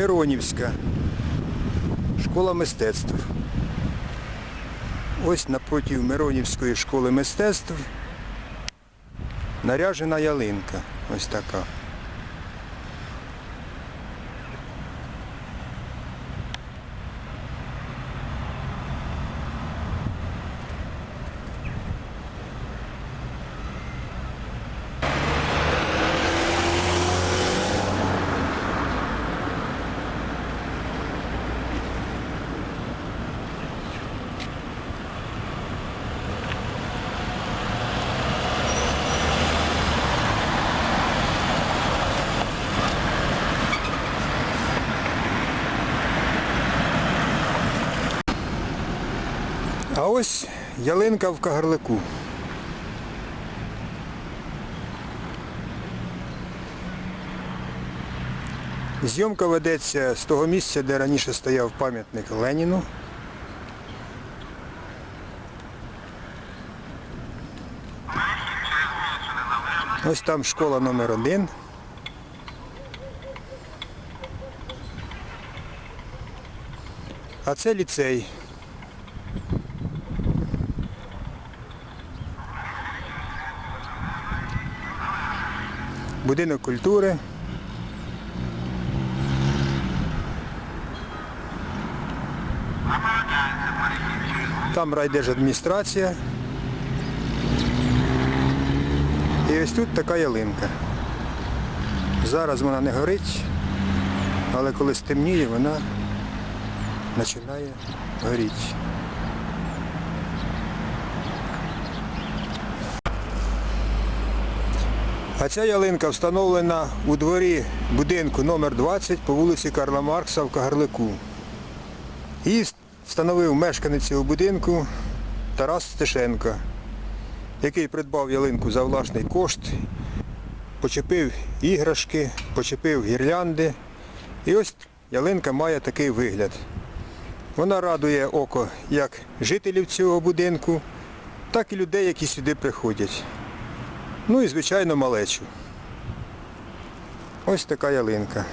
Миронівська. Школа мистецтв. Ось напроти Миронівської школи мистецтв наряжена ялинка. Ось така. А ось ялинка в Кагарлику. Зйомка ведеться з того місця, де раніше стояв пам'ятник Леніну. Ось там школа номер один. А це ліцей. Будинок культури. Там райдержадміністрація. І ось тут така ялинка. Зараз вона не горить, але коли стемніє, вона починає горіти. А ця ялинка встановлена у дворі будинку номер 20 по вулиці Карла Маркса в Кагарлику. Її встановив мешканець цього будинку Тарас Стешенко, який придбав ялинку за власний кошт, почепив іграшки, почепив гірлянди. І ось ялинка має такий вигляд. Вона радує око як жителів цього будинку, так і людей, які сюди приходять. Ну і, звичайно, малечу. Ось така ялинка.